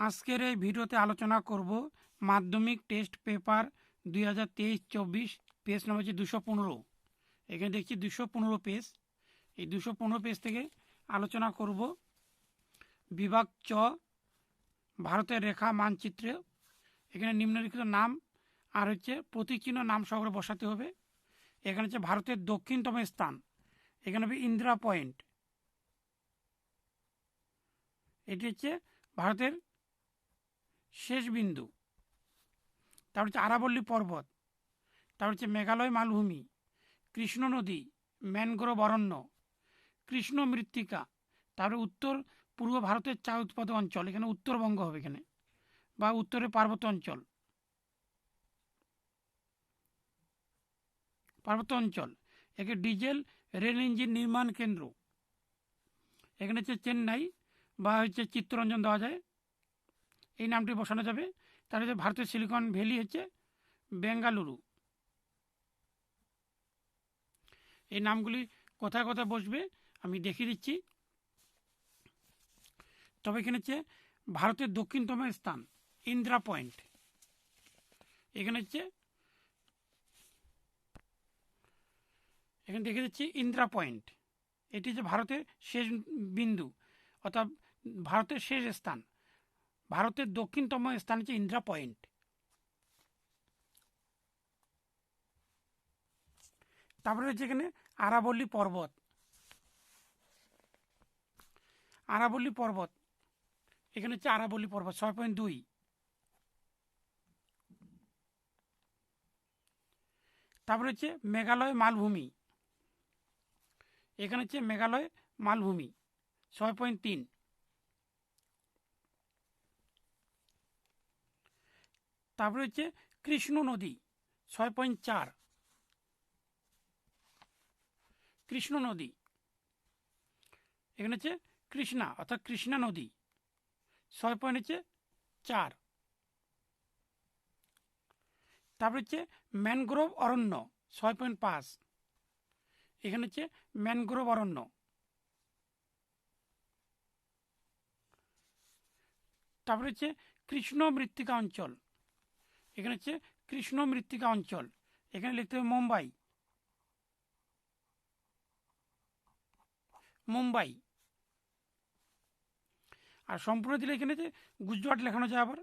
আজকের এই ভিডিওতে আলোচনা করব মাধ্যমিক টেস্ট পেপার দুই হাজার তেইশ চব্বিশ পেজ নম্বর হচ্ছে দুশো পনেরো। এখানে দেখছি দুশো পনেরো পেজ। এই দুশো পনেরো পেজ থেকে আলোচনা করব বিভাগ চ, ভারতের রেখা মানচিত্র। এখানে নিম্নলিখিত নাম আর হচ্ছে প্রতীকচিহ্ন নাম সহকারে বসাতে হবে। এখানে হচ্ছে ভারতের দক্ষিণতম স্থান। এখানে হবে ইন্দিরা পয়েন্ট। এটি হচ্ছে ভারতের শেষ বিন্দু। তারপর হচ্ছে আরাবল্লী পর্বত তারপর হচ্ছে মেঘালয় মালভূমি, কৃষ্ণ নদী, ম্যানগ্রোভ অরণ্য, কৃষ্ণ মৃত্তিকা তারপরে উত্তর পূর্ব ভারতের চা উৎপাদক অঞ্চল, এখানে উত্তরবঙ্গ হবে এখানে, বা উত্তরে পার্বত্য অঞ্চল। পার্বত্য অঞ্চল, একে ডিজেল রেল ইঞ্জিন নির্মাণ কেন্দ্র। এখানে হচ্ছে চেন্নাই বা হচ্ছে চিত্তরঞ্জন দেওয়া যায়। এই নামটি বসানো যাবে। তার হচ্ছে ভারতের সিলিকন ভ্যালি হচ্ছে বেঙ্গালুরু। এই নামগুলি কোথায় কোথায় বসবে আমি দেখিয়ে দিচ্ছি। তবে এখানে হচ্ছে ভারতের দক্ষিণতম স্থান, ইন্দ্রা পয়েন্ট। এখানে হচ্ছে, এখানে দেখে দিচ্ছি ইন্দ্রা পয়েন্ট। এটি হচ্ছে ভারতের শেষ বিন্দু, অর্থাৎ ভারতের শেষ স্থান। ভারতের দক্ষিণতম স্থান হচ্ছে ইন্দ্রা পয়েন্ট। তারপরে হচ্ছে এখানে আরাবল্লী পর্বত। আরাবল্লী পর্বত। এখানে হচ্ছে আরাবল্লী পর্বত, ছয় পয়েন্ট দুই। তারপরে হচ্ছে মেঘালয় মালভূমি। এখানে হচ্ছে মেঘালয় মালভূমি, ছয় পয়েন্ট তিন। তারপরে হচ্ছে কৃষ্ণ নদী, ছয় পয়েন্ট চার। কৃষ্ণ নদী। এখানে হচ্ছে কৃষ্ণা, অর্থাৎ কৃষ্ণা নদী। ছয় পয়েন্ট হচ্ছে চার। তারপরে হচ্ছে ম্যানগ্রোভ অরণ্য, ছয় পয়েন্ট পাঁচ। এখানে হচ্ছে ম্যানগ্রোভ অরণ্য। তারপরে হচ্ছে কৃষ্ণ মৃত্তিকা অঞ্চল। এখানে হচ্ছে কৃষ্ণ মৃত্তিকা অঞ্চল। এখানে লিখতে হবে মুম্বাই। মুম্বাই। আর সম্পূর্ণ দিলে এখানে যে গুজরাট লেখানো যায় আবার।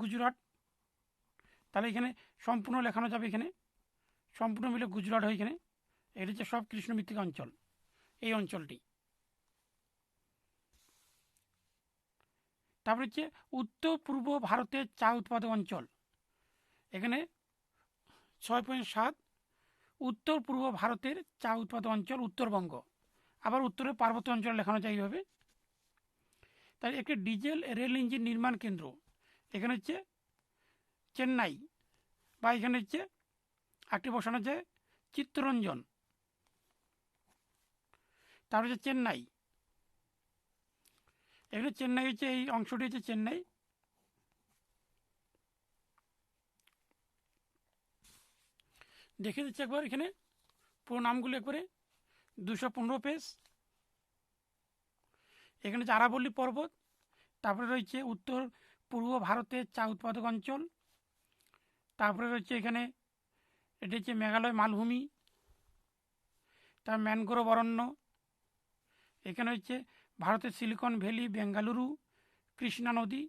গুজরাট। তাহলে এখানে সম্পূর্ণ লেখানো যাবে এখানে। সম্পূর্ণ মিলে গুজরাট হয় এখানে। এটা হচ্ছে সব কৃষ্ণ মৃত্তিকা অঞ্চল। এই অঞ্চলটি। তারপরে হচ্ছে উত্তর পূর্ব ভারতের চা উৎপাদক অঞ্চল। এখানে ছয় পয়েন্ট সাত, উত্তর পূর্ব ভারতের চা উৎপাদক অঞ্চল উত্তরবঙ্গ। আবার উত্তরে পার্বত্য অঞ্চল লেখানো যায় এইভাবে। তাই একটি ডিজেল রেল ইঞ্জিন নির্মাণ কেন্দ্র। এখানে হচ্ছে চেন্নাই বা এখানে হচ্ছে একটি বসানো যায়, চিত্তরঞ্জন। তারপর হচ্ছে চেন্নাই। এখানে চেন্নাই হচ্ছে, এই অংশটি হচ্ছে চেন্নাই। দেখে দিচ্ছি একবার এখানে, পুরো নামগুলো একবারে। দুশো পনেরো পেজ। এখানে হচ্ছে আরাবল্লী পর্বত, তারপরে রয়েছে উত্তর পূর্ব ভারতের চা উৎপাদক অঞ্চল, তারপরে রয়েছে এখানে, এটি হচ্ছে মেঘালয় মালভূমি তার ম্যানগ্রোভ অরণ্য, এখানে হচ্ছে ভারতের সিলিকন ভ্যালি, বেঙ্গালুরু, কৃষ্ণা নদী,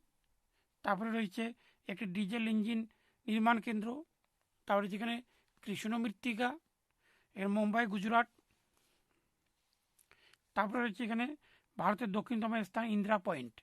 তারপরে রয়েছে একটি ডিজেল ইঞ্জিন নির্মাণ কেন্দ্র, তারপরে যেখানে কৃষ্ণ মৃত্তিকা, এর মুম্বাই, গুজরাট, তারপরে রয়েছে এখানে ভারতের দক্ষিণতম স্থান ইন্দিরা পয়েন্ট।